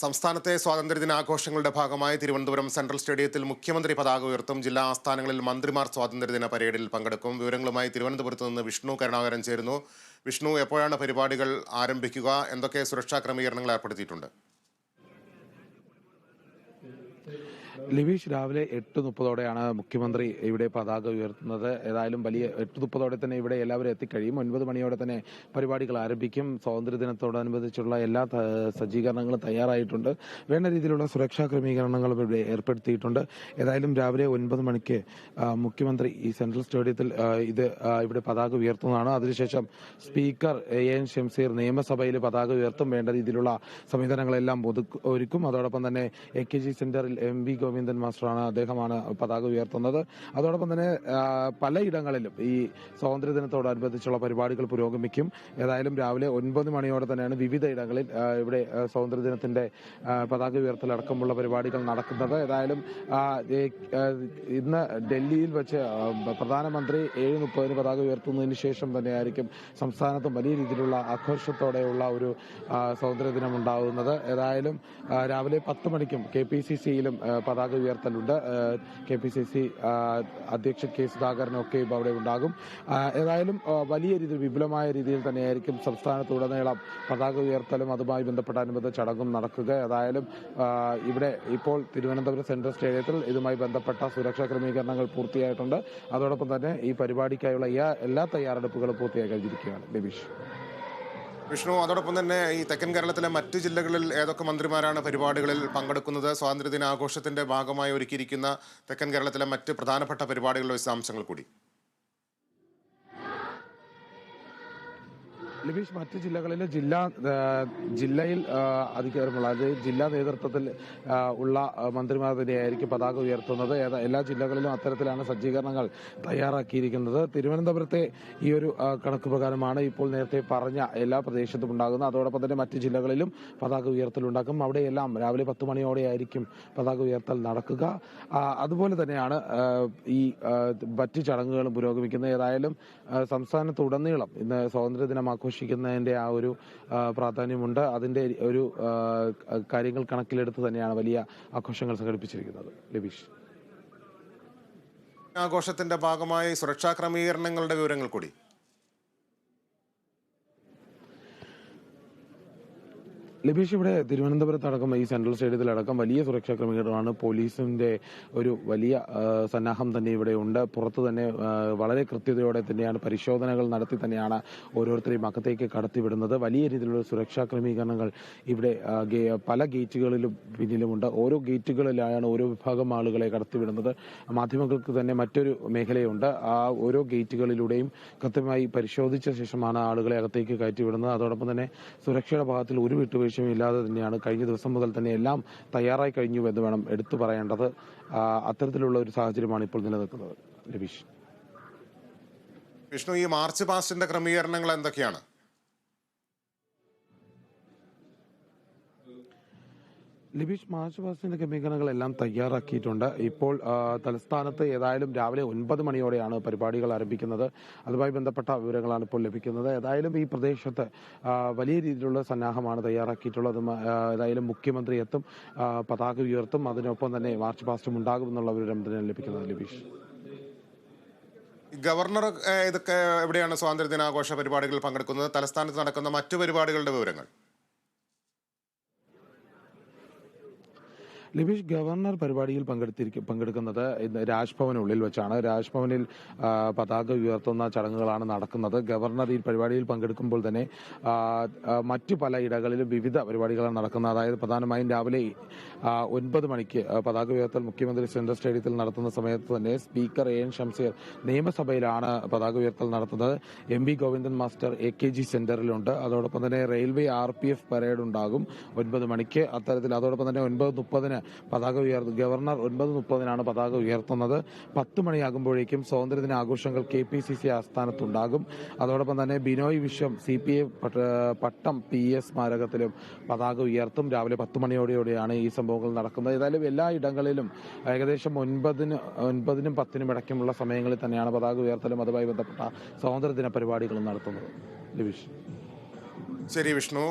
സംസ്ഥാനത്തെ സ്വാതന്ത്ര്യദിനാഘോഷങ്ങളുടെ ഭാഗമായി തിരുവനന്തപുരം സെൻട്രൽ സ്റ്റേഡിയത്തിൽ മുഖ്യമന്ത്രി പതാക ഉയർത്തും ജില്ലാ ആസ്ഥാനങ്ങളിൽ മന്ത്രിമാർ സ്വാതന്ത്ര്യദിന പരേഡിൽ പങ്കെടുക്കും. വിവരങ്ങളുമായി തിരുവനന്തപുരത്ത് നിന്ന് വിഷ്ണു കരുണാകരൻ ചേരുന്നു. വിഷ്ണു എപ്പോഴാണ് പരിപാടികൾ ആരംഭിക്കുക? എന്തൊക്കെ സുരക്ഷാ ക്രമീകരണങ്ങൾ ഏർപ്പെടുത്തിയിട്ടുണ്ട്? ലിവീഷ് രാവിലെ എട്ട് മുപ്പതോടെയാണ് മുഖ്യമന്ത്രി ഇവിടെ പതാക ഉയർത്തുന്നത്. ഏതായാലും വലിയ എട്ട് മുപ്പതോടെ തന്നെ ഇവിടെ എല്ലാവരും എത്തിക്കഴിയും. ഒൻപത് മണിയോടെ തന്നെ പരിപാടികൾ ആരംഭിക്കും. സ്വാതന്ത്ര്യദിനത്തോടനുബന്ധിച്ചുള്ള എല്ലാ സജ്ജീകരണങ്ങളും തയ്യാറായിട്ടുണ്ട്. വേണ്ട രീതിയിലുള്ള സുരക്ഷാ ക്രമീകരണങ്ങളും ഇവിടെ ഏർപ്പെടുത്തിയിട്ടുണ്ട്. ഏതായാലും രാവിലെ ഒൻപത് മണിക്ക് മുഖ്യമന്ത്രി ഈ സെൻട്രൽ സ്റ്റേഡിയത്തിൽ ഇത് ഇവിടെ പതാക ഉയർത്തുന്നതാണ്. അതിനുശേഷം സ്പീക്കർ എ എൻ ഷംസീർ നിയമസഭയിൽ പതാക ഉയർത്തും. വേണ്ട രീതിയിലുള്ള സംവിധാനങ്ങളെല്ലാം ഒരുക്കും. അതോടൊപ്പം തന്നെ എ കെ ജി സെന്ററിൽ എം വി ഗോവിന്ദൻ മാസ്റ്ററാണ് അദ്ദേഹമാണ് പതാക ഉയർത്തുന്നത്. അതോടൊപ്പം തന്നെ പലയിടങ്ങളിലും ഈ സ്വാതന്ത്ര്യദിനത്തോടനുബന്ധിച്ചുള്ള പരിപാടികൾ പുരോഗമിക്കും. ഏതായാലും രാവിലെ ഒൻപത് മണിയോടെ തന്നെയാണ് വിവിധ ഇടങ്ങളിൽ ഇവിടെ സ്വാതന്ത്ര്യദിനത്തിന്റെ പതാക ഉയർത്തലടക്കമുള്ള പരിപാടികൾ നടക്കുന്നത്. ഏതായാലും ഇന്ന് ഡൽഹിയിൽ വെച്ച് പ്രധാനമന്ത്രി ഏഴ് മുപ്പതിന് പതാക ഉയർത്തുന്നതിന് ശേഷം തന്നെയായിരിക്കും സംസ്ഥാനത്തും വലിയ രീതിയിലുള്ള ആഘോഷത്തോടെയുള്ള ഒരു സ്വാതന്ത്ര്യദിനം ഉണ്ടാകുന്നത് ഏതായാലും രാവിലെ പത്ത് മണിക്കും കെ പി സി സിയിലും പതാക ഉയർത്തലുണ്ട്. കെ പി സി സി അധ്യക്ഷൻ കെ സുധാകരനൊക്കെ അവിടെ ഉണ്ടാകും. ഏതായാലും വലിയ രീതിയിൽ വിപുലമായ രീതിയിൽ തന്നെയായിരിക്കും സംസ്ഥാനത്തുടനീളം പതാക ഉയർത്തലും അതുമായി ബന്ധപ്പെട്ട അനുബന്ധ ചടങ്ങും നടക്കുക. ഏതായാലും ഇവിടെ ഇപ്പോൾ തിരുവനന്തപുരം സെൻട്രൽ സ്റ്റേഡിയത്തിൽ ഇതുമായി ബന്ധപ്പെട്ട സുരക്ഷാ ക്രമീകരണങ്ങൾ പൂർത്തിയായിട്ടുണ്ട്. അതോടൊപ്പം തന്നെ ഈ പരിപാടിക്കായുള്ള എല്ലാ തയ്യാറെടുപ്പുകളും പൂർത്തിയായി കഴിഞ്ഞിരിക്കുകയാണ്. ബിബീഷ് വിഷ്ണു അതോടൊപ്പം തന്നെ ഈ തെക്കൻ കേരളത്തിലെ മറ്റ് ജില്ലകളിൽ ഏതൊക്കെ മന്ത്രിമാരാണ് പരിപാടികളിൽ പങ്കെടുക്കുന്നത്? സ്വാതന്ത്ര്യദിനാഘോഷത്തിന്റെ ഭാഗമായി ഒരുക്കിയിരിക്കുന്ന തെക്കൻ കേരളത്തിലെ മറ്റ് പ്രധാനപ്പെട്ട പരിപാടികളുടെ വിശദാംശങ്ങൾ കൂടി. ലിബീഷ് മറ്റ് ജില്ലകളിലെ ജില്ലാ ജില്ലയിൽ അധികാരമുള്ള അതായത് ജില്ലാ നേതൃത്വത്തിൽ ഉള്ള മന്ത്രിമാർ തന്നെയായിരിക്കും പതാക ഉയർത്തുന്നത്. എല്ലാ ജില്ലകളിലും അത്തരത്തിലാണ് സജ്ജീകരണങ്ങൾ തയ്യാറാക്കിയിരിക്കുന്നത്. തിരുവനന്തപുരത്തെ ഈ ഒരു കണക്ക് പ്രകാരമാണ് ഇപ്പോൾ നേരത്തെ പറഞ്ഞ എല്ലാ പ്രദേശത്തും ഉണ്ടാകുന്നത്. അതോടൊപ്പം തന്നെ മറ്റ് ജില്ലകളിലും പതാക ഉയർത്തലുണ്ടാക്കും. അവിടെയെല്ലാം രാവിലെ പത്ത് മണിയോടെയായിരിക്കും പതാക ഉയർത്തൽ നടക്കുക. അതുപോലെ തന്നെയാണ് ഈ മറ്റ് ചടങ്ങുകളും പുരോഗമിക്കുന്നത്. ഏതായാലും സംസ്ഥാനത്ത് സംസ്ഥാനത്തുടനീളം ഇന്ന് സ്വാതന്ത്ര്യദിനം ആഘോഷിക്കുന്നതിന്റെ ആ ഒരു പ്രാധാന്യമുണ്ട്. അതിന്റെ ഒരു കാര്യങ്ങൾ കണക്കിലെടുത്ത് തന്നെയാണ് വലിയ ആഘോഷങ്ങൾ സംഘടിപ്പിച്ചിരിക്കുന്നത്. ലബീഷ്. ആഘോഷത്തിന്റെ ഭാഗമായി സുരക്ഷാ ക്രമീകരണങ്ങളുടെ വിവരങ്ങൾ കൂടി. ലബീഷ് ഇവിടെ തിരുവനന്തപുരത്ത് അടക്കം ഈ സെൻട്രൽ സ്റ്റേഡിയത്തിൽ സ്റ്റേഡിയത്തിലടക്കം വലിയ സുരക്ഷാ ക്രമീകരണമാണ് പോലീസിന്റെ ഒരു വലിയ സന്നാഹം തന്നെ ഇവിടെ ഉണ്ട്. പുറത്ത് തന്നെ വളരെ കൃത്യതയോടെ തന്നെയാണ് പരിശോധനകൾ നടത്തി തന്നെയാണ് ഓരോരുത്തരെയും അകത്തേക്ക് കടത്തിവിടുന്നത്. വലിയ രീതിയിലുള്ള സുരക്ഷാ ക്രമീകരണങ്ങൾ ഇവിടെ പല ഗേറ്റുകളിലും പിന്നിലുമുണ്ട്. ഓരോ ഗേറ്റുകളിലായാണ് ഓരോ വിഭാഗം ആളുകളെ കടത്തിവിടുന്നത്. മാധ്യമങ്ങൾക്ക് തന്നെ മറ്റൊരു മേഖലയുണ്ട്. ആ ഓരോ ഗേറ്റുകളിലൂടെയും കൃത്യമായി പരിശോധിച്ച ശേഷമാണ് ആളുകളെ അകത്തേക്ക് കയറ്റിവിടുന്നത്. അതോടൊപ്പം തന്നെ സുരക്ഷയുടെ ഭാഗത്തിൽ ഒരു വിട്ടുവീഴ്ചയും ഇല്ലാതെ തന്നെയാണ് കഴിഞ്ഞ ദിവസം മുതൽ തന്നെ എല്ലാം തയ്യാറായി കഴിഞ്ഞു എന്ന് വേണം എടുത്തു പറയേണ്ടത്. അത്തരത്തിലുള്ള ഒരു സാഹചര്യമാണ് ഇപ്പോൾ നിലനിൽക്കുന്നത്. രവീഷ്. വിഷ്ണു ഈ മാർച്ച് പാസ്റ്റിന്റെ ക്രമീകരണങ്ങൾ എന്തൊക്കെയാണ്? ലിബീഷ് മാർച്ച് പാസ്റ്റിന്റെ ക്രമീകരണങ്ങളെല്ലാം തയ്യാറാക്കിയിട്ടുണ്ട്. ഇപ്പോൾ തലസ്ഥാനത്ത് ഏതായാലും രാവിലെ ഒൻപത് മണിയോടെയാണ് പരിപാടികൾ ആരംഭിക്കുന്നത്. അതുമായി ബന്ധപ്പെട്ട വിവരങ്ങളാണ് ഇപ്പോൾ ലഭിക്കുന്നത്. ഏതായാലും ഈ പ്രദേശത്ത് വലിയ രീതിയിലുള്ള സന്നാഹമാണ് തയ്യാറാക്കിയിട്ടുള്ളത് ഏതായാലും മുഖ്യമന്ത്രി എത്തും പതാക ഉയർത്തും അതിനൊപ്പം തന്നെ മാർച്ച് പാസ്റ്റും ഉണ്ടാകും എന്നുള്ള വിവരം തന്നെ ലഭിക്കുന്നത് ലിബീഷ്. ഗവർണർ ഇതൊക്കെ എവിടെയാണ് സ്വാതന്ത്ര്യ ദിനാഘോഷ പരിപാടികളിൽ പങ്കെടുക്കുന്നത്? തലസ്ഥാനത്ത് നടക്കുന്ന മറ്റു പരിപാടികളുടെ വിവരങ്ങൾ. ലിബീഷ് ഗവർണർ പരിപാടിയിൽ പങ്കെടുത്തിരിക്കും പങ്കെടുക്കുന്നത് ഇന്ന് രാജ്ഭവനുള്ളിൽ വെച്ചാണ്. രാജ്ഭവനിൽ പതാക ഉയർത്തുന്ന ചടങ്ങുകളാണ് നടക്കുന്നത്. ഗവർണർ ഈ പരിപാടിയിൽ പങ്കെടുക്കുമ്പോൾ തന്നെ മറ്റു പല ഇടങ്ങളിലും വിവിധ പരിപാടികളാണ് നടക്കുന്നത്. അതായത് പ്രധാനമായും രാവിലെ ഒൻപത് മണിക്ക് പതാക ഉയർത്തൽ മുഖ്യമന്ത്രി സെൻട്രൽ സ്റ്റേഡിയത്തിൽ നടത്തുന്ന സമയത്ത് തന്നെ സ്പീക്കർ എ എൻ ഷംസീർ നിയമസഭയിലാണ് പതാക ഉയർത്തൽ നടത്തുന്നത്. M V Govindan master A K G സെന്ററിലുണ്ട്. അതോടൊപ്പം തന്നെ railway R P F parade ഉണ്ടാകും ഒൻപത് മണിക്ക്. അത്തരത്തിൽ അതോടൊപ്പം തന്നെ ഒൻപത് മുപ്പതിന് പതാക ഉയർത്തും ഗവർണർ ഒൻപത് മുപ്പതിനാണ് പതാക ഉയർത്തുന്നത്. പത്ത് മണിയാകുമ്പോഴേക്കും സ്വാതന്ത്ര്യദിന ആഘോഷങ്ങൾ കെ പി സി സി ആസ്ഥാനത്തുണ്ടാകും. അതോടൊപ്പം തന്നെ Binoy Viswam C P I Pattom P S സ്മാരകത്തിലും പതാക ഉയർത്തും. രാവിലെ പത്ത് മണിയോടെയോടെയാണ് ഈ സംഭവങ്ങൾ നടക്കുന്നത്. ഏതായാലും എല്ലാ ഇടങ്ങളിലും ഏകദേശം ഒൻപതിന് ഒൻപതിനും പത്തിനും ഇടയ്ക്കുമുള്ള സമയങ്ങളിൽ തന്നെയാണ് പതാക ഉയർത്തലും അതുമായി ബന്ധപ്പെട്ട സ്വാതന്ത്ര്യദിന പരിപാടികളും നടത്തുന്നത്. ശരി വിഷ്ണു.